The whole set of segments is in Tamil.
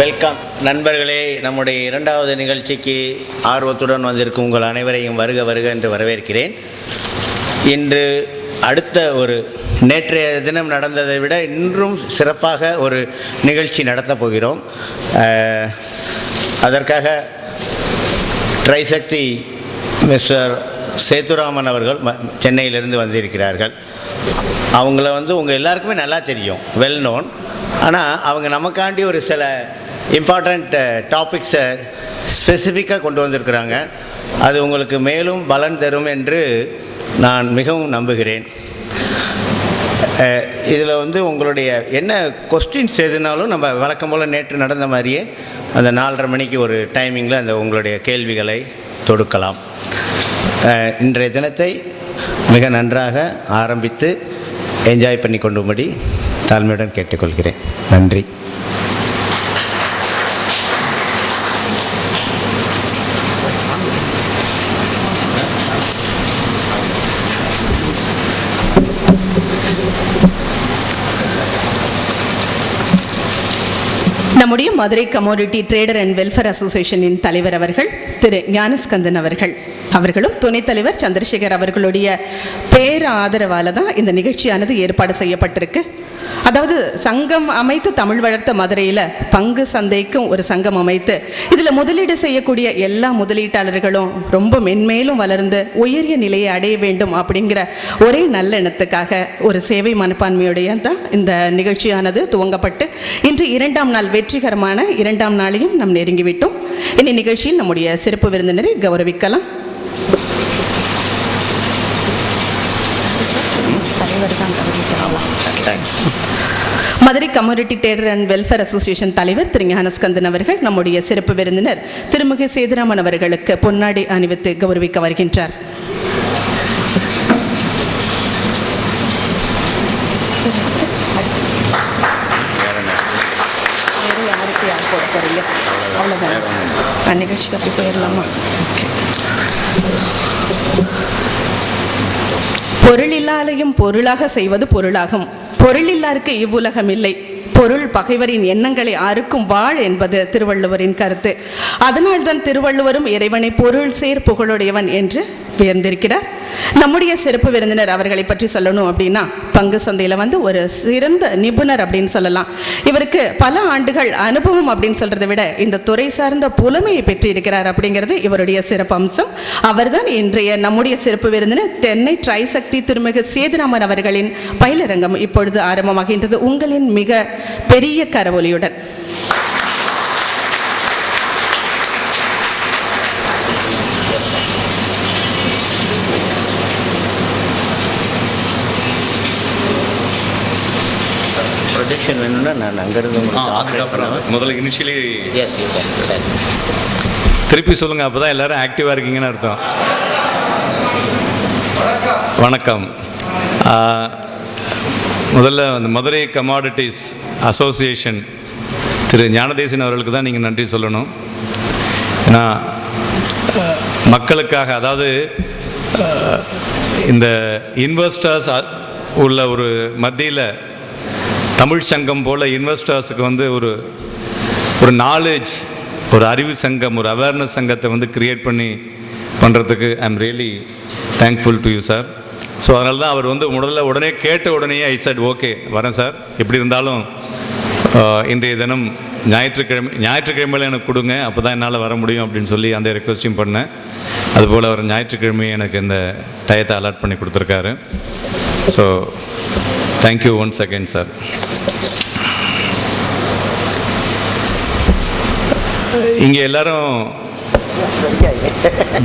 வெல்கம் நண்பர்களே. நம்முடைய இரண்டாவது நிகழ்ச்சிக்கு ஆர்வத்துடன் வந்திருக்கும் உங்கள் அனைவரையும் வருக வருக என்று வரவேற்கிறேன். இன்று அடுத்த ஒரு நேற்றைய தினம் நடந்ததை விட இன்றும் சிறப்பாக ஒரு நிகழ்ச்சி நடத்தப் போகிறோம். அதற்காக ட்ரைசக்தி மிஸ்டர் சேத்துராமன் அவர்கள் ம- சென்னையிலிருந்து வந்திருக்கிறார்கள். அவங்கள வந்து உங்கள் எல்லாருக்குமே நல்லா தெரியும் வெல் நோன் ஆனால் அவங்க நமக்காண்டி ஒரு சில இம்பார்ட்டண்ட் டாபிக்ஸை ஸ்பெசிஃபிக்காக கொண்டு வந்திருக்கிறாங்க. அது உங்களுக்கு மேலும் பலன் தரும் என்று நான் மிகவும் நம்புகிறேன். இதில் வந்து உங்களுடைய என்ன கொஸ்டின்ஸ் எதுனாலும் நம்ம வழக்கம் போல் நேற்று நடந்த மாதிரியே அந்த நாலரை மணிக்கு ஒரு டைமிங்கில் அந்த உங்களுடைய கேள்விகளை தொடுக்கலாம். இன்றைய தினத்தை மிக நன்றாக ஆரம்பித்து என்ஜாய் பண்ணி கொண்டுபடி தாழ்மையுடன் கேட்டுக்கொள்கிறேன். நன்றி. நம்முடைய Madurai commodity trader and welfare அசோசியேஷனின் தலைவர் அவர்கள் திரு ஞானஸ்கந்தன் அவர்கள். அவர்களும் துணைத் தலைவர் சந்திரசேகர் அவர்களுடைய பேர ஆதரவால தான் இந்த நிகழ்ச்சியானது ஏற்பாடு செய்யப்பட்டிருக்கு. அதாவது சங்கம் அமைத்து தமிழ் வளர்த்த மதுரையில் பங்கு சந்தைக்கும் ஒரு சங்கம் அமைத்து இதில் முதலீடு செய்யக்கூடிய எல்லா முதலீட்டாளர்களும் ரொம்ப மென்மேலும் வளர்ந்து உயரிய நிலையை அடைய வேண்டும் அப்படிங்கிற ஒரே நல்ல எண்ணத்துக்காக ஒரு சேவை மனப்பான்மையுடைய தான் இந்த நிகழ்ச்சியானது துவங்கப்பட்டு இன்று இரண்டாம் நாள் வெற்றிகரமான இரண்டாம் நாளையும் நாம் நெருங்கிவிட்டோம். இனி நிகழ்ச்சியில் நம்முடைய சிறப்பு விருந்தினரை கௌரவிக்கலாம். Madurai community trader and welfare association தலைவர் திரு ஞானஸ்கந்தன் அவர்கள் நம்முடைய சிறப்பு விருந்தினர் திருமிகு சேதுராமன் அவர்களுக்கு பொன்னாடை அணிவித்து கௌரவிக்க வருகின்றார். அவ்வளோதான் நிகழ்ச்சிக்கு அப்படி போயிடலாமா? பொருளில்லாலையும் பொருளாக செய்வது பொருளாகும். பொருளில்லாருக்கு இவ்வுலகம் இல்லை பொருள் பகைவரின் எண்ணங்களை அறுக்கும் வாழ் என்பது திருவள்ளுவரின் கருத்து. அதனால்தான் திருவள்ளுவரும் இறைவனை பொருள் சேர் புகழுடையவன் என்று உயர்ந்திருக்கிறார். நம்முடைய சிறப்பு விருந்தினர் அவர்களை பற்றி சொல்லணும் அப்படின்னா பங்கு சந்தையில் வந்து ஒரு சிறந்த நிபுணர் அப்படின்னு சொல்லலாம். இவருக்கு பல ஆண்டுகள் அனுபவம் அப்படின்னு சொல்றதை விட இந்த துறை சார்ந்த புலமையை பெற்றிருக்கிறார் அப்படிங்கிறது இவருடைய சிறப்பு அம்சம் அவர்தான் இன்றைய நம்முடைய சிறப்பு விருந்தினர் தென்னை ட்ரைசக்தி திருமிகு சேதுராமன் அவர்களின் பயிலரங்கம் இப்பொழுது ஆரம்பமாகின்றது. உங்களின் மிக பெரிய கரவொலியுடன். ப்ரொஜெக்ஷன் வேணும்னா நான் அங்கேருந்து அதுக்கப்புறம் முதல்ல இனிஷியலி எஸ் சரி திருப்பி சொல்லுங்கள் அப்போ தான் எல்லோரும் ஆக்டிவாக இருக்கீங்கன்னு அர்த்தம். வணக்கம். ஆ, முதல்ல அந்த மதுரை கமாடிட்டிஸ் அசோசியேஷன் திரு ஞானதேசன் அவர்களுக்கு தான் நீங்கள் நன்றி சொல்லணும். ஏன்னா மக்களுக்காக அதாவது இந்த இன்வெஸ்டர்ஸ் உள்ள ஒரு மத்தியில் தமிழ் சங்கம் போல் இன்வெஸ்டர்ஸுக்கு வந்து ஒரு ஒரு நாலேஜ் ஒரு அறிவு சங்கம் ஒரு அவேர்னஸ் சங்கத்தை வந்து கிரியேட் பண்ணி பண்ணுறதுக்கு I am really thankful to you sir so அதனால தான் அவர் வந்து முதல்ல உடனே கேட்ட உடனே ஐ சட் ஓகே வரேன் சார் எப்படி இருந்தாலும் இன்றைய தினம் ஞாயிற்றுக்கிழமை ஞாயிற்றுக்கிழமையில் எனக்கு கொடுங்க. அப்போ தான் என்னால் வர முடியும் அப்படின்னு சொல்லி அந்த ரெக்வஸ்டையும் பண்ணேன். அதுபோல் அவர் ஞாயிற்றுக்கிழமை எனக்கு இந்த டயத்தை அலாட் பண்ணி கொடுத்துருக்காரு. So thank you one second sir இங்கே எல்லாரும்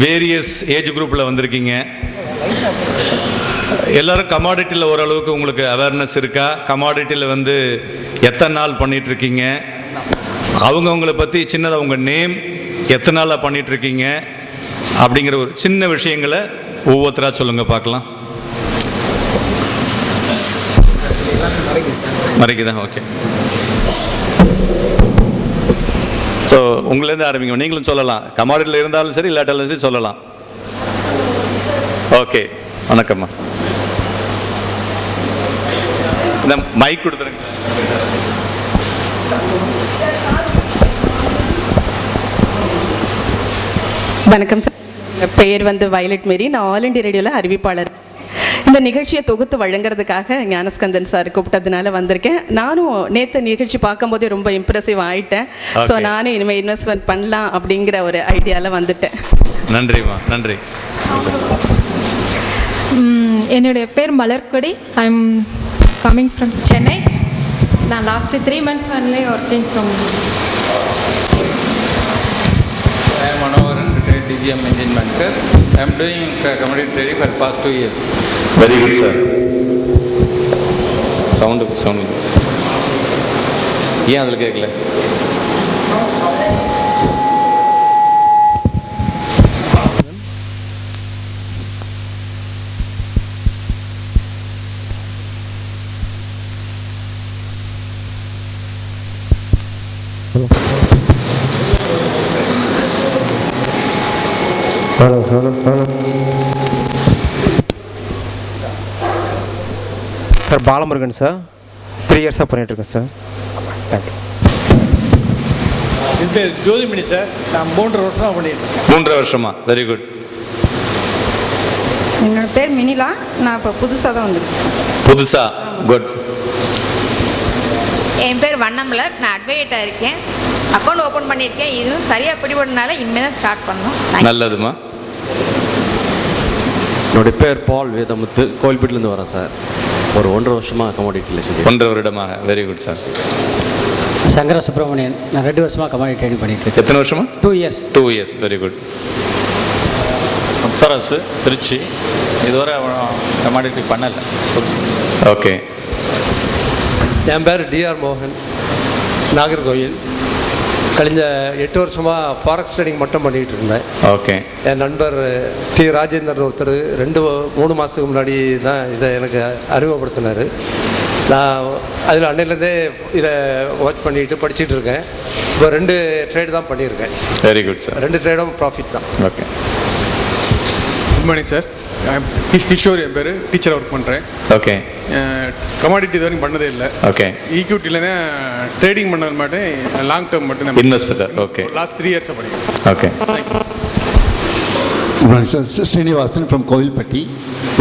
வேரியஸ் ஏஜ் குரூப்பில் வந்திருக்கீங்க. எல்லாரும் கமாடிட்டியில் ஓரளவுக்கு உங்களுக்கு அவேர்னஸ் இருக்கா? கமாடிட்டியில் வந்து எத்தனை நாள் பண்ணிட்டு இருக்கீங்க அவங்கவுங்கள பற்றி சின்னதாக உங்கள் நேம் எத்தனை நாளாக பண்ணிட்டு இருக்கீங்க அப்படிங்கிற ஒரு சின்ன விஷயங்களை ஒவ்வொருத்தராக சொல்லுங்கள் பார்க்கலாம். மறைக்குதான் ஓகே. ஸோ உங்களேருந்து ஆரம்பிங்க. நீங்களும் சொல்லலாம். கமாடிட்டியில் இருந்தாலும் சரி இல்லாட்டாலும் சரி சொல்லலாம். ஓகே வணக்கம்மா. இந்த மைக் கொடுத்துருங்க. வணக்கம் சார் என் பெயர் வந்து வயலட் மேரி நான் ஆல் இண்டியா ரேடியோவில் அறிவிப்பாளர். இந்த நிகழ்ச்சியை தொகுத்து வழங்குறதுக்காக ஞானஸ்கந்தன் சார் கூப்பிட்டதுனால வந்திருக்கேன். நானும் நேற்று நிகழ்ச்சி பார்க்கும்போதே ரொம்ப இம்ப்ரெசிவ் ஆயிட்டேன். ஸோ. நானும் இனிமேல் இன்வெஸ்ட்மெண்ட் பண்ணலாம் அப்படிங்கிற ஒரு ஐடியாவில் வந்துட்டேன். நன்றிம்மா நன்றி. என்னுடைய பேர் Malarkodi. I am coming from Chennai நான் last three months only working from I am Manoharan, retired DGM engine manager. I am doing uh, commodity trading for past two years. Very good sir sound sound ஏன் அதில் கேட்கல hello hello hello sir Balamurugan sir three இயர்ஸாக பண்ணிகிட்ருக்கேன் சார் தேங்க்யூ இந்த ஜோதிமணி சார் நான் மூன்று வருஷமாக பண்ணிட்டு இருக்கேன். மூன்றரை வருஷமா? வெரி குட் என்னோட பேர் மினிலா. நான் இப்போ புதுசாக தான் வந்திருக்கேன் சார் புதுசா? குட் என் பேர் வண்ணமலர். நான் அட்வொகேட்டாக இருக்கேன். அக்கௌண்ட் ஓப்பன் பண்ணியிருக்கேன். இதுவும் சரியாக பிடிபடுறதுனால இனிமேல் தான் ஸ்டார்ட் பண்ணணும். நல்லதுமா? என்னுடைய பேர் பால் வேதமுத்து. கோயில்பேட்டிலேருந்து வரேன் சார். ஒரு ஒன்றரை வருஷமாக கமோடிட்டியில் சொல்லி ஒன்றரை வருடமாக. Very good sir Sankara Subramanian நான் ரெண்டு வருஷமாக கமாடி ட்ரேடிங் பண்ணிட்டு எத்தனை வருஷமா? Two years two years very good Mutharasu Trichy. இதுவரை கமாடிட்டி பண்ணலை. ஓகே என் பேர் டிஆர் மோகன். நாகர்கோயில் கழிஞ்ச எட்டு வருஷமாக ஃபாரெக்ஸ் ட்ரேடிங் மட்டும் பண்ணிகிட்டு இருந்தேன். ஓகே. என் நண்பர் டி ராஜேந்திரன் ஒருத்தர் ரெண்டு மூணு மாதத்துக்கு முன்னாடி தான் இதை எனக்கு அறிமுகப்படுத்தினார். நான் அதில் அன்னையிலேருந்தே இதை வாட்ச் பண்ணிட்டு படிச்சுட்டு இருக்கேன். இப்போ ரெண்டு ட்ரேட் தான் பண்ணியிருக்கேன். வெரி குட் சார் ரெண்டு ட்ரேடும் ப்ராஃபிட் தான். Okay good morning sir Kishore என் பேர் டீச்சராக ஒர்க் பண்ணுறேன் ஓகே கமாடிட்டி இது வரைக்கும் பண்ணதே இல்லை. ஓகே ஈக்விட்டியில் தான் ட்ரேடிங் பண்ணது மட்டும் லாங் டேர்ம் மட்டும் தான் இன்வெஸ்டர் ஓகே லாஸ்ட் த்ரீ இயர்ஸாக படிக்கிறேன். Okay Srinivasan from Kovilpatti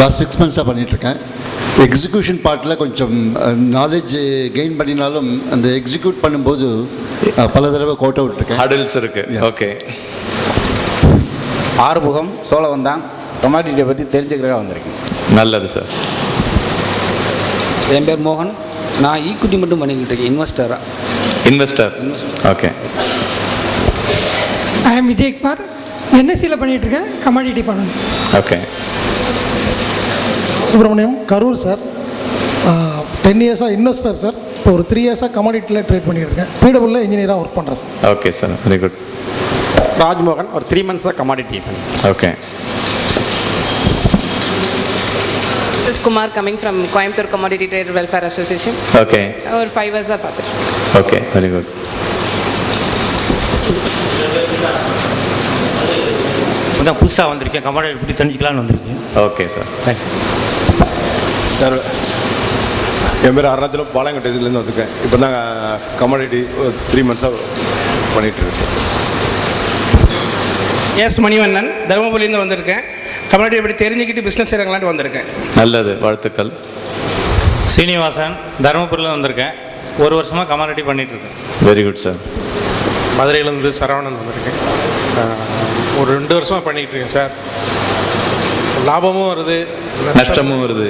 last six மந்த்ஸாக பண்ணிகிட்ருக்கேன் எக்ஸிக்யூஷன் பார்ட்டில் கொஞ்சம் நாலேஜ் கெயின் பண்ணினாலும் அந்த எக்ஸிக்யூட் பண்ணும்போது பல தடவை கோட்டை விட்டுருக்கேன் ஹடல்ஸ் இருக்கு. ஓகே ஆறுமுகம் சோழவந்தான். கமாடிட்டியை பற்றி தெரிஞ்சுக்கிறதா வந்திருக்கேன் நல்லது சார். என் பேர் மோகன். நான் ஈக்குட்டி மட்டும் பண்ணிக்கிட்டு இருக்கேன் இன்வெஸ்டராக investor okay I am Vijayakumar என்எஸ்சியில் பண்ணிகிட்டு இருக்கேன் கமாடிட்டி பண்ணணும் okay Subramaniam Karur sir. Ten இயர்ஸாக இன்வெஸ்டர் சார். இப்போ ஒரு த்ரீ இயர்ஸாக கமாடிட்டியில் ட்ரேட் பண்ணியிருக்கேன். பிடபிள்யூ இன்ஜினியராக ஒர்க் பண்ணுறேன் sir. Okay sir very good Rajmohan ஒரு three மந்த்ஸாக commodity okay Kumar coming from Coimbatore Commodity Trader Welfare Association. Okay ஒரு ஃபைவ் இயர்ஸாக பார்த்துட்டு ஓகே வெரி குட் இப்போ தான் புதுசாக வந்திருக்கேன். கமாடிட்டி பற்றி தெரிஞ்சுக்கலான்னு வந்திருக்கேன். ஓகே சார் சார் என் பேர் அருணாச்சலம் பாளையங்கோட்டையிலேருந்து வந்திருக்கேன். இப்போ தான் கமாடிட்டி த்ரீ மந்த்ஸாக பண்ணிகிட்டு இருக்கேன் சார் எஸ் மணிவண்ணன் தருமபுரியிலேருந்து வந்திருக்கேன். கம்யூனிட்டி எப்படி தெரிஞ்சுக்கிட்டு பிஸ்னஸ் செய்கிறாங்களான்னு வந்திருக்கேன். நல்லது வாழ்த்துக்கள். சீனிவாசன் தருமபுரியில் வந்திருக்கேன். ஒரு வருஷமாக கமாடிட்டி பண்ணிட்டு இருக்கேன் வெரி குட் சார் மதுரையிலேருந்து சரவணன் வந்திருக்கேன். ஒரு ரெண்டு வருஷமாக பண்ணிக்கிட்டு இருக்கேன் சார் லாபமும் வருது நஷ்டமும் வருது.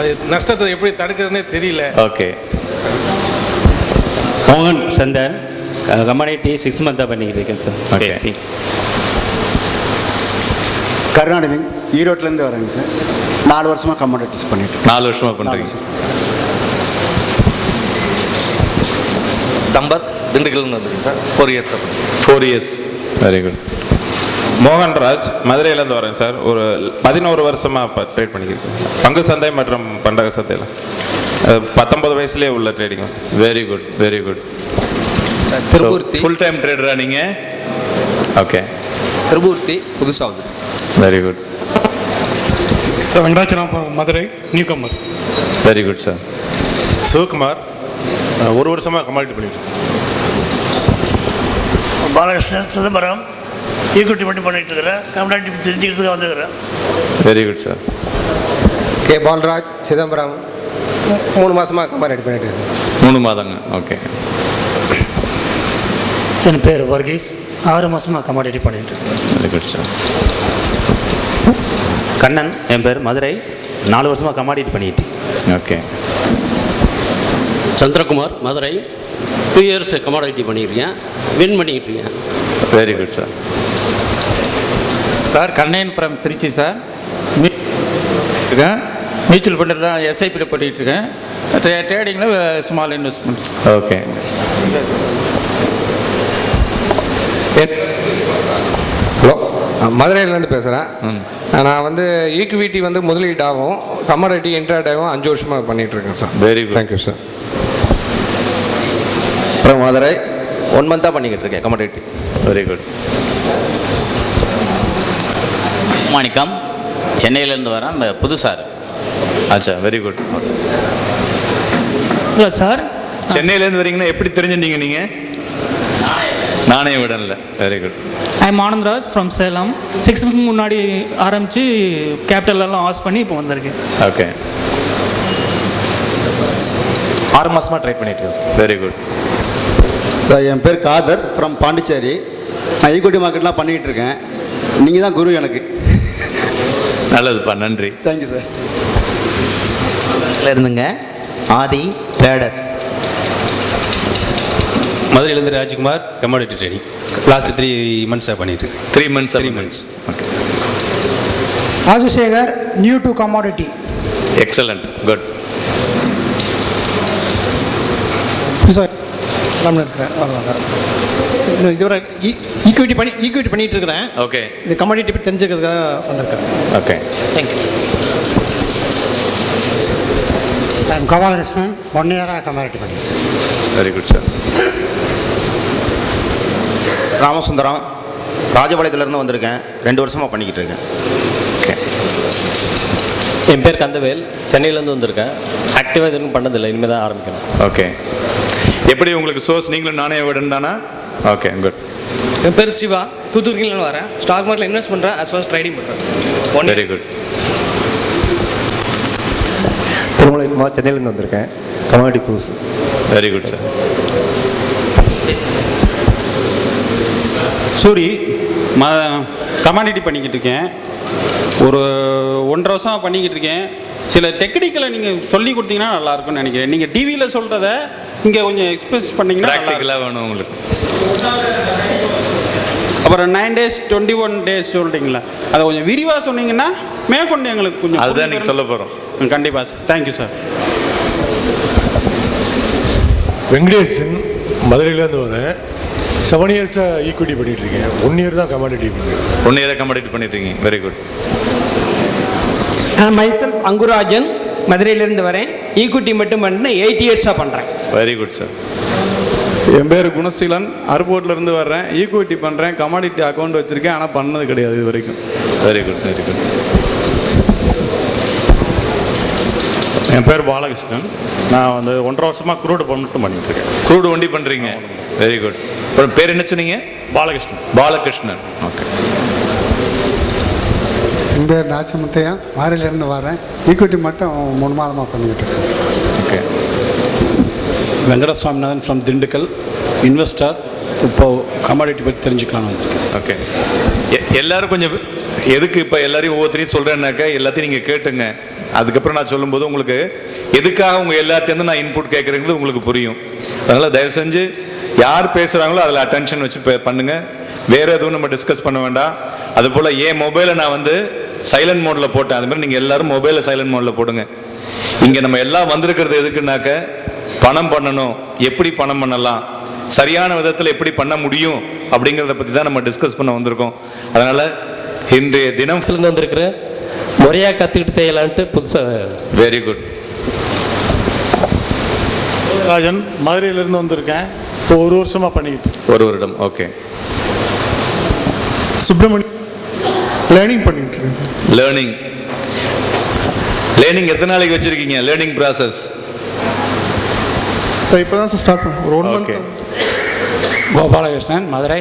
அது நஷ்டத்தை எப்படி தடுக்கிறதுனே தெரியல. ஓகே. மோகன் சந்தன். கம்யூனிட்டி சிக்ஸ் மந்தாக பண்ணிக்கிட்டு இருக்கேன் சார் ஓகே கருணாநிதி ஈரோட்டிலேருந்து வரேங்க சார். நாலு வருஷமாக கமாடிட்டிஸ் பண்ணிட்டு நாலு வருஷமா பண்றீங்க. சம்பத் திண்டுக்கல்னு வந்துருக்கு sir. Four years four years very good Mohanraj மதுரையிலேருந்து வரேன் சார். ஒரு பதினோரு வருஷமாக இப்போ ட்ரேட் பண்ணிக்கிட்டு பங்கு சந்தை மற்றும் பண்டக சந்தையில். அஹ், பத்தொன்பது வயசுலேயே உள்ள trading very good very good Thirumoorthy. Full time ட்ரேடரா நீங்க? ஓகே திருமூர்த்தி புதுசாக வந்து very good Venkatachalam Madurai newcomer very good sir Sivakumar ஒரு வருஷமாக கமாடிட்டி பண்ணிட்டு. பாலகிருஷ்ணன் சிதம்பரம் ஈக்குட்டி மட்டும் பண்ணிட்டு இருக்கிறேன். கம்யூனிட்டி தெரிஞ்சுக்கிறதுக்கு வந்துக்கிறேன் very good sir K. Palraj Chidambaram மூணு மாதமாக கமாடிட்டி பண்ணிட்டு இருக்கேன் மூணு மாதங்க ஓகே என் பேர் வர்கீஸ். ஆறு மாதமாக கமாடிட்டி பண்ணிட்டு இருக்கேன் வெரி குட் சார் கண்ணன் என் பேர் மதுரை. நாலு வருஷமாக கமாடிட்டி பண்ணிட்டு okay. Chandrakumar Madurai. Two years commodity பண்ணியிருக்கேன். வின் பண்ணிக்கிட்டு இருக்கேன் very good sir sir Kannaiyan from Trichy sir. இருக்கேன். மியூச்சுவல் ஃபண்டில் தான் எஸ்ஐபியில் பண்ணிகிட்டு இருக்கேன். ட்ரே ட்ரேடிங்கில் ஸ்மால் இன்வெஸ்ட்மெண்ட் ஓகே மதுரையிலேருந்து பேசுகிறேன் நான் வந்து ஈக்விட்டி வந்து முதலீடு ஆகும். கமாடிட்டி இன்ட்ராட் ஆகும். அஞ்சு வருஷமாக பண்ணிட்டு இருக்கேன் sir very good thank you sir அப்புறம் மதுரை ஒன் மந்த்தாக பண்ணிக்கிட்டு இருக்கேன் கமாடிட்டி வெரி குட் மாணிக்கம் சென்னையிலேருந்து வரேன். இந்த புதுசார் அச்சா வெரி குட் இல்லை சார். சென்னையிலேருந்து வரீங்கன்னா எப்படி தெரிஞ்சுட்டீங்க நீங்க? நாணய விடல. Very good I'm Anandraj from Salem six மந்த்க்கு முன்னாடி ஆரம்பித்து கேபிட்டல் எல்லாம் ஆஸ் பண்ணி இப்போ வந்திருக்கேன். ஓகே ஆறு மாசமா ட்ரை பண்ணிட்டு இருக்கேன் வெரி குட் சார் என் பேர் காதர் ஃப்ரம் பாண்டிச்சேரி. நான் ஈக்குவிட்டி மார்க்கெட்லாம் பண்ணிகிட்டு இருக்கேன். நீங்கள் தான் குரு எனக்கு. நல்லதுப்பா நன்றி. தேங்க்யூ சார் இருந்துங்க. ஆதி ட்ரேடர் மதுரையிலேருந்து Rajkumar commodity trading last three மந்த்ஸாக பண்ணிட்டு இருக்கேன். Three months three months okay Rajasekar new to commodity excellent good sir இன்னும் இதுவரை ஈக்குவிட்டி பண்ணி ஈக்குவிட்டி பண்ணிட்டு இருக்கிறேன். ஓகே இந்த கமாடிட்டி பற்றி தெரிஞ்சுக்கிறதுக்காக வந்திருக்கேன். Okay thank you I'm Gopalakrishnan one இயராக commodity பண்ணிட்டு வெரி குட் சார் ராமசுந்தரம் ராஜபாளையத்துலேருந்து வந்திருக்கேன். ரெண்டு வருஷமாக பண்ணிக்கிட்டு இருக்கேன். என் பேர் கந்தவேல். சென்னையிலேருந்து வந்திருக்கேன். ஆக்டிவாக எதுவும் பண்ணதில்லை. இனிமேல் தான் ஆரம்பிக்கணும். ஓகே எப்படி உங்களுக்கு சோர்ஸ் நீங்களும் நாணய விடன் தானா ஓகே குட் என் பேர் சிவா. தூத்துக்குடியிலேருந்து வரேன். ஸ்டாக் மார்க்கெட்டில் இன்வெஸ்ட் பண்ணுறேன் as well as ட்ரேடிங் பண்ணுறேன் வெரி குட் திருமலைக்குமார் சென்னையிலேருந்து வந்திருக்கேன். கமாடிட்டி புதுசு. வெரி குட் சார் சூரி ம கமாடிட்டி பண்ணிக்கிட்டு இருக்கேன். ஒரு ஒன்றரை வருஷம் பண்ணிக்கிட்டு இருக்கேன். சில டெக்னிக்கலை நீங்கள் சொல்லி கொடுத்தீங்கன்னா நல்லா இருக்கும்னு நினைக்கிறேன். நீங்கள் டிவியில் சொல்கிறத இங்கே கொஞ்சம் எக்ஸ்பிரஸ் பண்ணீங்கன்னா வேணும் உங்களுக்கு. அப்புறம் nine days twenty one days சொல்கிறீங்களா அதை கொஞ்சம் விரிவாக சொன்னீங்கன்னா மேற்கொண்டு எங்களுக்கு கொஞ்சம் அதுதான் இன்னைக்கு சொல்ல போகிறோம் கண்டிப்பாக சார் தேங்க்யூ சார் வெங்கடேசன் மதுரையிலேருந்து வரேன் செவன் இயர்ஸாக ஈக்விட்டி பண்ணிட்டு இருக்கேன் ஒன் இயர் தான் கமாடிட்டி பண்ணிருக்கேன் ஒன் இயராக கமாடிட்டி பண்ணிட்டு இருக்கீங்க வெரி குட் மைசெல்ஃப் அங்குராஜன் மதுரையிலேருந்து வரேன். ஈக்குட்டி மட்டும் பண்ணேன் எயிட் இயர்ஸாக பண்ணுறேன் வெரி குட் சார் என் பேர் குணசீலன். அருப்போட்டிலேருந்து வர்றேன். ஈக்குவிட்டி பண்ணுறேன் கமாடிட்டி அக்கௌண்ட் வச்சுருக்கேன். ஆனால் பண்ணது கிடையாது இது வரைக்கும். வெரி குட் வெரி குட் என் பேர் பாலகிருஷ்ணன். நான் வந்து ஒன்றரை வருஷமாக குரூடு பண்ணிட்டு இருக்கேன் க்ரூடு வண்டி பண்ணுறீங்க வெரி குட் அப்புறம் பேர் என்ன சொன்னீங்க? பாலகிருஷ்ணன். பாலகிருஷ்ணன். ஓகே என் பேர் நாச்சமுத்தையா மாரிலிருந்து வரேன். ஈக்விட்டி மட்டும் மூணு மாதமாக பண்ணிக்கிட்டு இருக்கேன் okay Venkata Swaminathan from Dindigul. Investor இப்போ கமாடிட்டி பற்றி தெரிஞ்சுக்கலாம்னு வந்திருக்கேன் ஓகே எ- எல்லாரும் கொஞ்சம் எதுக்கு இப்போ எல்லாரையும் ஒவ்வொருத்தரையும் சொல்கிறேன்னாக்கா எல்லாத்தையும் நீங்கள் கேட்டுங்க. அதுக்கப்புறம் நான் சொல்லும்போது உங்களுக்கு எதுக்காக உங்கள் எல்லாத்தையும் நான் இன்புட் கேட்குறேங்கிறது உங்களுக்கு புரியும். அதனால் தயவு செஞ்சு யார் பேசுகிறாங்களோ அதில் அட்டென்ஷன் வச்சு பே- பண்ணுங்க. வேறு எதுவும் நம்ம டிஸ்கஸ் பண்ண வேண்டாம். அதுபோல் என் மொபைலை நான் வந்து சைலண்ட் மோடில் போட்டேன். அது மாதிரி நீங்கள் எல்லாரும் மொபைலை சைலண்ட் மோடில் போடுங்க. இங்கே நம்ம எல்லாம் வந்திருக்கிறது எதுக்குன்னாக்க பணம் பண்ணணும். எப்படி பணம் பண்ணலாம்? சரியான விதத்தில் எப்படி பண்ண முடியும்? அப்படிங்கிறத பற்றி தான் நம்ம டிஸ்கஸ் பண்ண வந்திருக்கோம். அதனால் இன்றைய தினம் வந்திருக்கிறேன் முறையாக கற்றுக்கிட்டு செய்யலான்ட்டு புதுசாக வெரி குட் ராஜன் மதுரையிலேருந்து வந்திருக்கேன். இப்போ ஒரு வருஷமாக பண்ணிக்கிட்டு ஒரு வருடம் ஓகே சுப்பிரமணி லேர்னிங் பண்ணிக்கிட்டு இருக்கேன் லேர்னிங் லேர்னிங் எத்தனை நாளைக்கு வச்சுருக்கீங்க? லேர்னிங் ப்ராசஸ் சார் இப்போ தான் சார் ஸ்டார்ட் பண்ணேன் ஒரு month Gopalakrishnan Madurai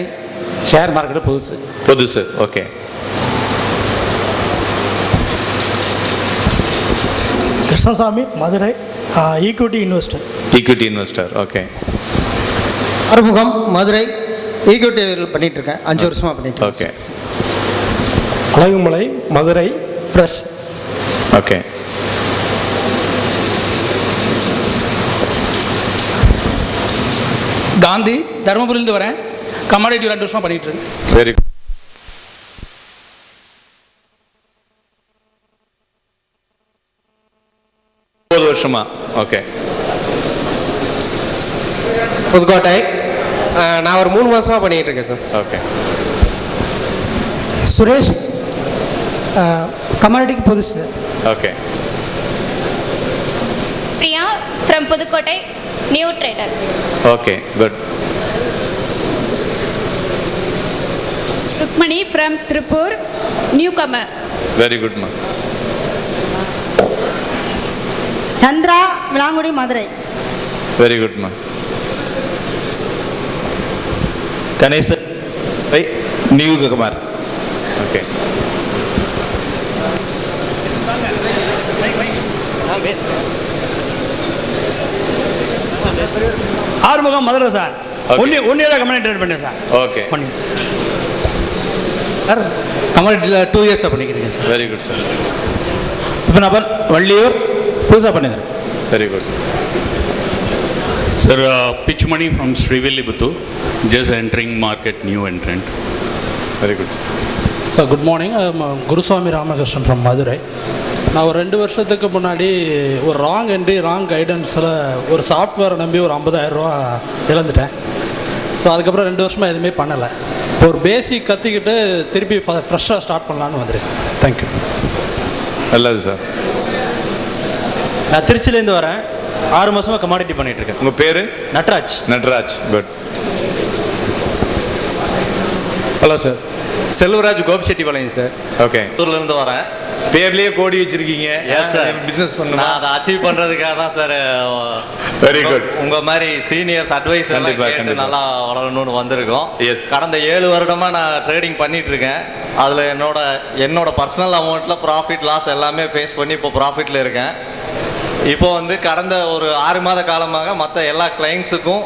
share market புதுசு. புதுசு okay Krishnasamy Madurai equity investor equity investor okay Arumugam Madurai ஈக்விட்டியில் பண்ணிட்டு இருக்கேன் அஞ்சு வருஷமா பண்ணிட்டு okay Alagumalai Madurai fresh okay Gandhi தருமபுரியிலேருந்து வரேன். கமாடிட்டி ரெண்டு வருஷமாக பண்ணிட்டு இருக்கேன். வெரி வருஷமா. ஓகே புதுக்கோட்டை. நான் ஒரு மூணு மாசமா பண்ணிட்டு இருக்கேன் சார் ஓகே. சுரேஷ் கமாடிட்டிக்கு புதுசு okay. Priya from Pudukkottai new trader okay good Rukmani from Tiruppur newcomer very good மா சந்திரா விளாங்குடி மதுரை. வெரி குட் மா Ganesan. New Kumar okay. Arumugam Madurai sir. ஒன்றி ஒன்றே தான் கம்பெனி ட்ரேட் பண்ணேன் சார். ஓகே. சார் கமாடிட்டியில் டூ இயர்ஸாக பண்ணிக்கிறீங்க சார். வெரி குட் சார் இப்போ நான் வள்ளியூர் புதுசாக பண்ணிக்கிறேன். Very good Sir, uh, pitch money from Srivilliputu, just entering market, new entrant. Very good. Sir good morning Gurusamy Ramakrishnan from Madurai நான் ஒரு ரெண்டு வருஷத்துக்கு முன்னாடி ஒரு ராங் என்ட்ரி ராங் கைடன்ஸில் ஒரு சாஃப்ட்வேரை நம்பி ஒரு 50000 ரூபா இழந்துட்டேன். ஸோ அதுக்கப்புறம் ரெண்டு வருஷமாக எதுவுமே பண்ணலை. இப்போ ஒரு பேசிக் கற்றுக்கிட்டு திருப்பி ஃப்ரெஷ்ஷாக ஸ்டார்ட் பண்ணலான்னு வந்திருக்கேன். தேங்க்யூ நல்லது சார் நான் திருச்சியிலேருந்து வரேன். ஆறு மாசமா கமாடிட்டி பண்ணிட்டு இருக்கேன் உங்கள் பேர்? Natraj. Natraj good hello sir Selvaraj Gobichettipalayam sir okay இருந்து வரேன். பேர்லயே கோடி வச்சிருக்கீங்க. எஸ் சார் பிசினஸ் நான் அதை அச்சீவ் பண்றதுக்காக தான் சார் வெரி குட் உங்க மாதிரி சீனியர்ஸ் அட்வைஸ் எல்லாம் கண்டிப்பா, கேட்டு கண்டிப்பா. நல்லா வளரணும்னு வந்திருக்கோம். எஸ் கடந்த ஏழு வருடமா நான் ட்ரேடிங் பண்ணிட்டு இருக்கேன் அதுல என்னோட என்னோட பர்சனல் அமௌண்ட்ல ப்ராஃபிட் லாஸ் எல்லாமே ஃபேஸ் பண்ணி இப்போ ப்ராஃபிட்ல இருக்கேன். இப்போ வந்து கடந்த ஒரு ஆறு மாத காலமாக மற்ற எல்லா கிளைண்ட்ஸுக்கும்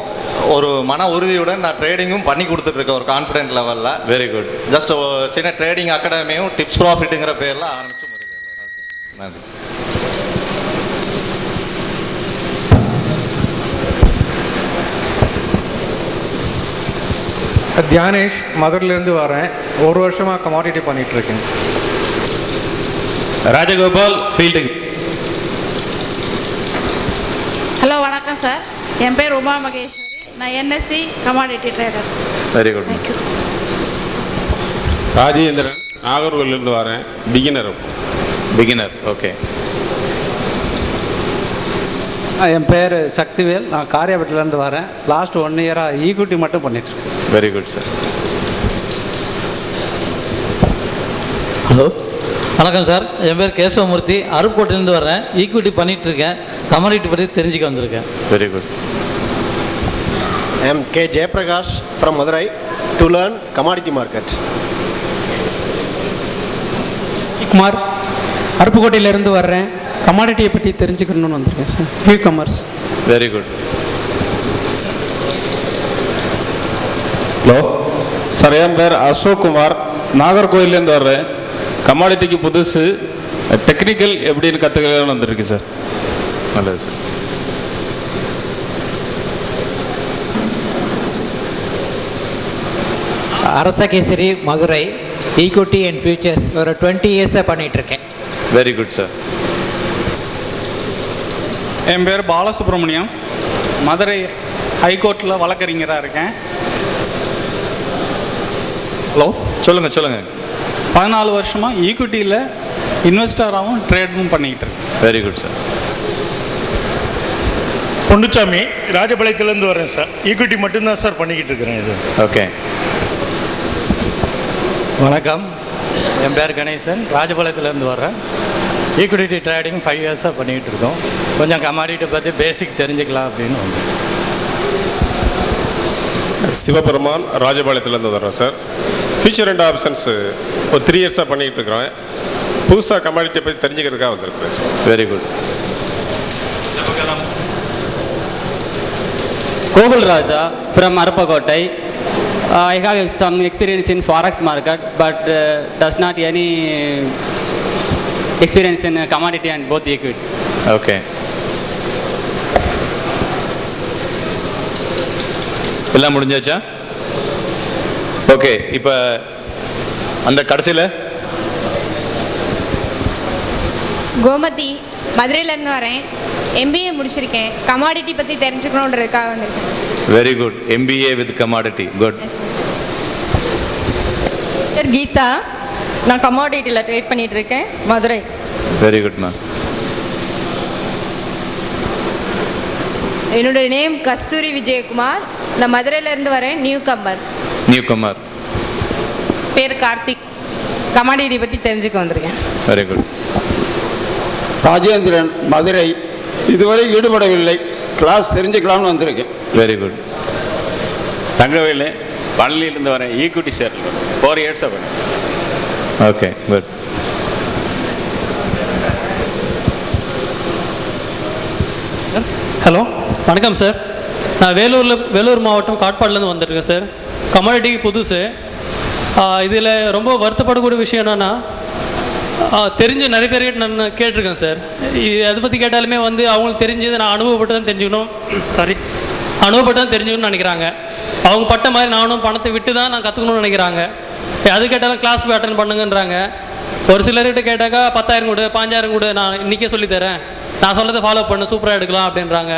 ஒரு மன உறுதியுடன் நான் ட்ரேடிங்கும் பண்ணி கொடுத்துட்டு இருக்கேன் ஒரு கான்ஃபிடென்ட் லெவலில் வெரி குட் ஜஸ்ட் சின்ன ட்ரேடிங் அகாடமியும் டிப்ஸ் ப்ராஃபிட்டுங்கிற பேரில் ஆரம்பிச்சு நன்றி. தியானேஷ் மதுரையிலேருந்து வரேன். ஒரு வருஷமாக கமாடிட்டி பண்ணிட்டு இருக்கேன் ராஜகோபால் ஃபீல்டிங் ஹலோ வணக்கம் சார். என் பேர் உமா மகேஸ்வரி. நான் NSC commodity trader very good Rajendran நாகர்கோவிலிருந்து வரேன். பிகினர் பிகினர் ஓகே என் பேர் சக்திவேல். நான் காரியாபட்டிலேருந்து வரேன். லாஸ்ட் ஒன் இயராக ஈக்விட்டி மட்டும் பண்ணிட்டுருக்கேன் வெரி குட் சார் ஹலோ வணக்கம் சார் என் பேர் கேசவமூர்த்தி. அருப்புக்கோட்டையிலேருந்து வர்றேன் ஈக்விட்டி பண்ணிட்டு கமாடிட்டி பற்றி தெரிஞ்சுக்க வந்திருக்கேன். Very good I am K. Jayaprakash from Madurai to learn commodity market. Kumar அருப்புக்கோட்டையிலேருந்து வர்றேன். கமாடிட்டியை பற்றி தெரிஞ்சுக்கணும்னு வந்திருக்கேன் sir newcomers very good hello sir என் பேர் அசோக் குமார் நாகர்கோயிலேருந்து வர்றேன். கமாடிட்டிக்கு புதுசு. டெக்னிக்கல் எப்படின்னு கற்றுக்கலாம்னு வந்திருக்கு சார் நல்லது sir Arasakesari Madurai equity and futures ஒரு டுவெண்ட்டி இயர்ஸாக பண்ணிகிட்ருக்கேன் வெரி குட் சார் என் பேர் பாலசுப்ரமணியம். மதுரை ஹைகோர்ட்டில் வழக்கறிஞராக இருக்கேன். ஹலோ சொல்லுங்க சொல்லுங்க. பதினாலு வருஷமாக ஈக்விட்டியில் இன்வெஸ்டராகவும் ட்ரேடும் பண்ணிக்கிட்டு இருக்கேன். வெரி குட் சார் பொன்னுச்சாமி ராஜபாளையத்துலேருந்து வரேன் சார். ஈக்விட்டி மட்டும்தான் சார் பண்ணிக்கிட்டு இருக்கிறேன் இது. ஓகே. வணக்கம். என் பேர் கணேசன். ராஜபாளையத்துலேருந்து வர்றேன். ஈக்விட்டி ட்ரேடிங் ஃபைவ் இயர்ஸாக பண்ணிக்கிட்டு இருக்கோம். கொஞ்சம் கமாடிட்டி பற்றி பேசிக் தெரிஞ்சுக்கலாம் அப்படின்னு சிவபெருமான் ராஜபாளையத்துலேருந்து வர்றேன் சார். ஃபியூச்சர் அண்ட் ஆப்ஷன்ஸ் ஒரு த்ரீ இயர்ஸாக பண்ணிக்கிட்டு இருக்கிறேன். புதுசாக கமாடிட்டியை பற்றி தெரிஞ்சுக்கிறதுக்காக வந்திருக்கிறேன் sir. Very good Arpakotai. Uh, I have some experience in forex market, but uh, does not any experience in uh, commodity and both equity. Okay எல்லாம் முடிஞ்சாச்சா ஓகே இப்போ அந்த கடைசியில் கோமதி மதுரையிலேருந்து வரேன். எம்பிஏ முடிச்சிருக்கேன். கமாடிட்டி பற்றி தெரிஞ்சுக்கணுன்றதுக்காக வந்திருக்கேன். Very good MBA with commodity good பேர் கீதா நான் கமாடிட்டியில் ட்ரேட் பண்ணிட்டு இருக்கேன் மதுரை. வெரி குட் மேம் என்னுடைய நேம் கஸ்தூரி விஜயகுமார். நான் மதுரையிலேருந்து வரேன். நியூ கம்பர் நியூ கமர் பேர் கார்த்திக். கமாடிட்டி பற்றி தெரிஞ்சுக்க வந்திருக்கேன். வெரி குட் ராஜேந்திரன் மதுரை இதுவரை ஈடுபடவில்லை. கிளாஸ் தெரிஞ்சுக்கலாம்னு வந்திருக்கேன் வெரி குட் தங்கவேலு பழனியிலேருந்து வரேன் ஈக்விட்டி ஷேர் ஃபோர் இயர்ஸாக பண்ணேன் ஓகே குட் ஹலோ வணக்கம் சார் நான் வேலூரில் வேலூர் மாவட்டம் காட்பாடிலேருந்து வந்திருக்கேன் சார் கமாடிட்டிக்கு புதுசு. இதில் ரொம்ப வருத்தப்படக்கூடிய விஷயம் என்னென்னா தெரிஞ்ச நிறைய பேர்கிட்ட நான் கேட்டிருக்கேன் சார். இது அதை பற்றி கேட்டாலுமே வந்து அவங்களுக்கு தெரிஞ்சது நான் அனுபவப்பட்டு தான் தெரிஞ்சுக்கணும். சாரி அனுபவப்பட்டு தான் தெரிஞ்சுக்கணும்னு நினைக்கிறாங்க. அவங்க பட்ட மாதிரி நானும் பணத்தை விட்டு தான் நான் கற்றுக்கணும்னு நினைக்கிறாங்க. அது கேட்டாலும் கிளாஸ் போய் அட்டன் பண்ணுங்கன்றாங்க. ஒரு சிலர்கிட்ட கேட்டாக்கா பத்தாயிரம் கொடு பாஞ்சாயிரம் கொடு நான் இன்றைக்கே சொல்லித்தரேன் நான் சொல்கிறத ஃபாலோ பண்ணு சூப்பராக எடுக்கலாம் அப்படின்றாங்க.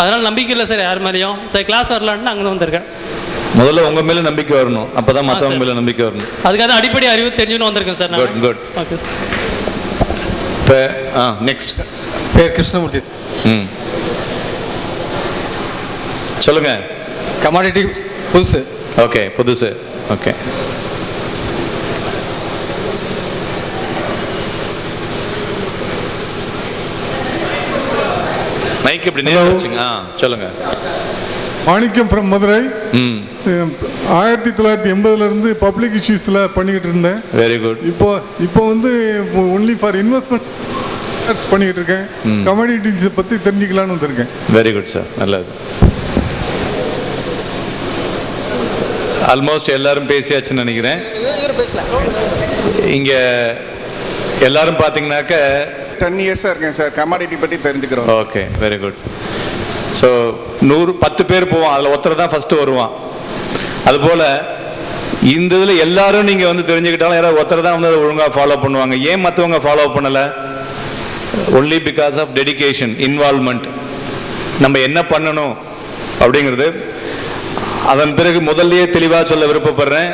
அதனால் நம்பிக்கை இல்லை சார் யார் மேலேயும். சரி கிளாஸ் வரலான்னு அங்கே வந்திருக்கேன். முதல்ல உங்க மேல நம்பிக்கை வரணும். அப்பதான் மத்தவங்க மேல நம்பிக்கை வரணும். அதுக்காக தான் அடிப்படை அறிவு தெரிஞ்சுன்னு வந்திருக்கேன் சார் குட் குட் ஓகே இப்போ ஆ நெக்ஸ்ட் பேர் கிருஷ்ணமூர்த்தி. ம். சொல்லுங்க. கமாடிட்டி புதுசு. ஓகே புதுசு. ஓகே மைக் இப்படி நேரம் வச்சுங்க. ஆ சொல்லுங்க. மாணிக்கம் ஃப்ரம் மதுரை. ம். ஆயிரத்தி தொள்ளாயிரத்தி எண்பதுலேருந்து பப்ளிக் இஷ்யூஸில் பண்ணிக்கிட்டு இருந்தேன். வெரி குட் இப்போ இப்போ வந்து ஒன்லி ஃபார் இன்வெஸ்ட்மெண்ட் பண்ணிக்கிட்டு இருக்கேன். கமாடிட்டிஸை பற்றி தெரிஞ்சுக்கலான்னு வந்திருக்கேன் வெரி குட் சார் நல்லது. ஆல்மோஸ்ட் எல்லாரும் பேசியாச்சுன்னு நினைக்கிறேன். இங்க எல்லாரும் பார்த்தீங்கன்னாக்க டென் இயர்ஸாக இருக்கேன் சார் கமாடிட்டி பற்றி தெரிஞ்சுக்கிறோம். ஓகே வெரி குட் ஸோ நூறு பத்து பேர் போவான் அதில் ஒருத்தர் தான் ஃபஸ்ட்டு வருவான். அதுபோல் இந்த இதில் எல்லாரும் நீங்கள் வந்து தெரிஞ்சுக்கிட்டாலும் யாராவது ஒருத்தர் தான் வந்து அதை ஒழுங்காக ஃபாலோ பண்ணுவாங்க. ஏன் மற்றவங்க ஃபாலோ பண்ணலை? Only because of dedication involvement நம்ம என்ன பண்ணணும் அப்படிங்கிறது அதன் பிறகு முதல்லயே தெளிவாக சொல்ல விருப்பப்படுறேன்.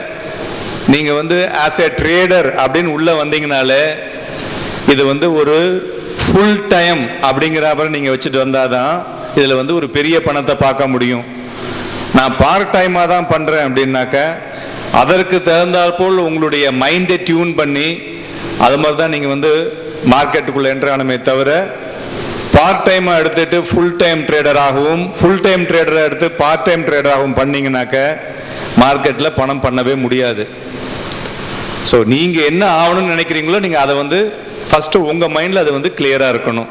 நீங்கள் வந்து ஆஸ் எ ட்ரேடர் அப்படின்னு உள்ளே வந்தீங்கனாலே இது வந்து ஒரு ஃபுல் டைம் அப்படிங்கிற மாதிரி நீங்கள் வச்சுட்டு வந்தால் தான் இதில் வந்து ஒரு பெரிய பணத்தை பார்க்க முடியும். நான் பார்ட் டைமாக தான் பண்ணுறேன் அப்படின்னாக்க அதற்கு தகுந்தாற்போல் உங்களுடைய மைண்டை டியூன் பண்ணி அது மாதிரி தான் நீங்கள் வந்து மார்க்கெட்டுக்குள்ளே என்ட்ரானுமே தவிர பார்ட் டைமாக எடுத்துட்டு ஃபுல் டைம் ட்ரேடராகவும் ஃபுல் டைம் ட்ரேடரை எடுத்து பார்ட் டைம் ட்ரேடராகவும் பண்ணீங்கன்னாக்க மார்க்கெட்டில் பணம் பண்ணவே முடியாது. ஸோ நீங்கள் என்ன ஆகணும்னு நினைக்கிறீங்களோ நீங்கள் அதை வந்து ஃபஸ்ட்டு உங்கள் மைண்டில் அது வந்து கிளியராக இருக்கணும்.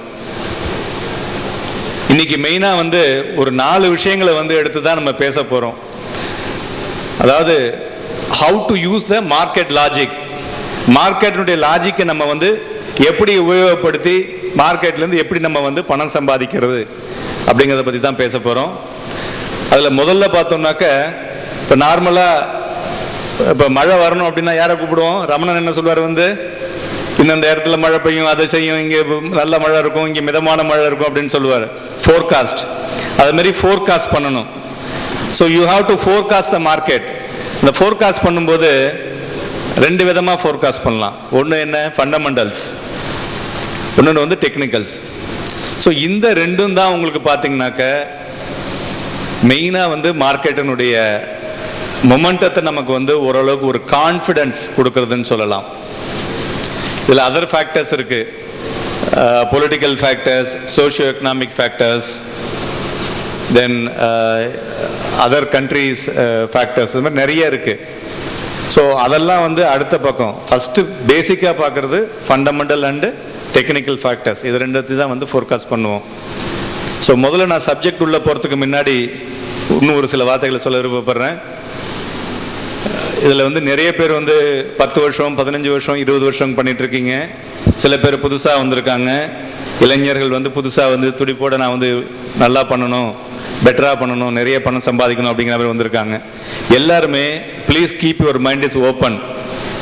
இன்னைக்கு மெயினாக வந்து ஒரு நாலு விஷயங்களை வந்து எடுத்து தான் நம்ம பேச போகிறோம் அதாவது how to use the market logic மார்க்கெட்டினுடைய லாஜிக்கை நம்ம வந்து எப்படி உபயோகப்படுத்தி மார்க்கெட்லேருந்து எப்படி நம்ம வந்து பணம் சம்பாதிக்கிறது அப்படிங்கிறத பற்றி தான் பேச போகிறோம் அதில் முதல்ல பார்த்தோம்னாக்க இப்போ நார்மலாக இப்போ மழை வரணும் அப்படின்னா யாரை கூப்பிடுவோம்? ரமணன் என்ன சொல்வார் வந்து? இந்தந்த இடத்துல மழை பெய்யும் அதை செய்யும். இங்கே நல்ல மழை இருக்கும் இங்கே மிதமான மழை இருக்கும் அப்படின்னு சொல்லுவார். ஃபோர்காஸ்ட் அது மாதிரி ஃபோர்காஸ்ட் பண்ணணும். So you have to forecast the market இந்த ஃபோர்காஸ்ட் பண்ணும்போது ரெண்டு விதமாக ஃபோர்காஸ்ட் பண்ணலாம். ஒன்று என்ன? ஃபண்டமெண்டல்ஸ் இன்னொன்று வந்து டெக்னிக்கல்ஸ் ஸோ இந்த ரெண்டும் தான் உங்களுக்கு பார்த்தீங்கன்னாக்க மெயினாக வந்து மார்க்கெட்டினுடைய மொமெண்டத்தை நமக்கு வந்து ஓரளவுக்கு ஒரு கான்ஃபிடென்ஸ் கொடுக்கறதுன்னு சொல்லலாம். இதில் அதர் ஃபேக்டர்ஸ் இருக்குது political factors socio economic factors then other countries factors இது மாதிரி நிறைய இருக்குது ஸோ அதெல்லாம் வந்து அடுத்த பக்கம். ஃபஸ்ட்டு பேசிக்காக பார்க்குறது ஃபண்டமெண்டல் அண்டு டெக்னிக்கல் ஃபேக்டர்ஸ் இது ரெண்டுத்தையும் தான் வந்து ஃபோர்காஸ்ட் பண்ணுவோம். ஸோ முதல்ல நான் சப்ஜெக்ட் உள்ளே போகிறதுக்கு முன்னாடி இன்னும் ஒரு சில வார்த்தைகளை சொல்ல விருப்பப்படுறேன். இதில் வந்து நிறைய பேர் வந்து பத்து வருஷம் பதினஞ்சு வருஷம் இருபது வருஷம் பண்ணிகிட்டு இருக்கீங்க சில பேர் புதுசாக வந்திருக்காங்க. இளைஞர்கள் வந்து புதுசாக வந்து துடிப்போட நான் வந்து நல்லா பண்ணணும் பெட்டராக பண்ணணும் நிறைய பணம் சம்பாதிக்கணும் அப்படிங்கிற மாதிரி வந்திருக்காங்க. எல்லாருமே please keep your mind is open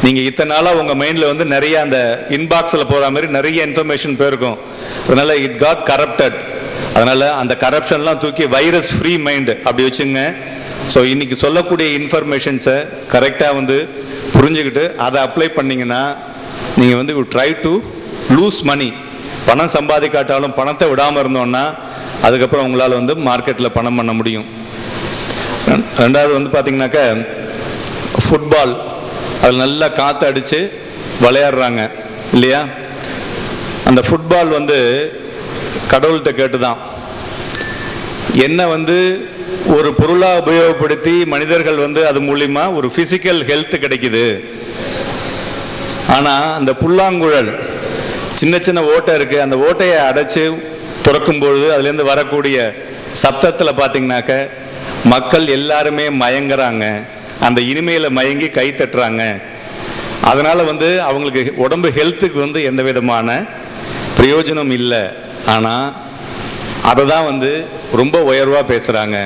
நீங்கள் இத்தனை நாளாக உங்கள் மைண்டில் வந்து நிறைய அந்த இன்பாக்ஸில் போகிற மாதிரி நிறைய இன்ஃபர்மேஷன் போயிருக்கும். அதனால் இட் காட் கரப்டட் அதனால் அந்த கரப்ஷன்லாம் தூக்கி வைரஸ் ஃப்ரீ மைண்டு அப்படி வச்சுங்க. ஸோ இன்றைக்கி சொல்லக்கூடிய இன்ஃபர்மேஷன்ஸை கரெக்டாக வந்து புரிஞ்சுக்கிட்டு அதை அப்ளை பண்ணிங்கன்னா நீங்கள் வந்து ட்ரை டு லூஸ் மணி பணம் சம்பாதிக்காட்டாலும் பணத்தை விடாமல் இருந்தோன்னா அதுக்கப்புறம் உங்களால் வந்து மார்க்கெட்டில் பணம் பண்ண முடியும். ரெண்- ரெண்டாவது வந்து பார்த்தீங்கன்னாக்க ஃபுட்பால் அதில் நல்லா காற்று அடித்து விளையாடுறாங்க. இல்லையா? அந்த ஃபுட்பால் வந்து கடவுள்கிட்ட கேட்டு தான் என்ன வந்து ஒரு பொருளாக உபயோகப்படுத்தி மனிதர்கள் வந்து அது மூலிமா ஒரு ஃபிசிக்கல் ஹெல்த் கிடைக்குது. ஆனால் அந்த புல்லாங்குழல் சின்ன சின்ன ஓட்டை இருக்குது அந்த ஓட்டையை அடைச்சி துறக்கும் பொழுது அதுலேருந்து வரக்கூடிய சப்தத்தில் பார்த்திங்கனாக்க மக்கள் எல்லாருமே மயங்குறாங்க. அந்த இனிமையில் மயங்கி கை தட்டுறாங்க. அதனால் வந்து அவங்களுக்கு உடம்பு ஹெல்த்துக்கு வந்து எந்த விதமான பிரயோஜனம் இல்லை. ஆனால் அதை தான் வந்து ரொம்ப உயர்வாக பேசுகிறாங்க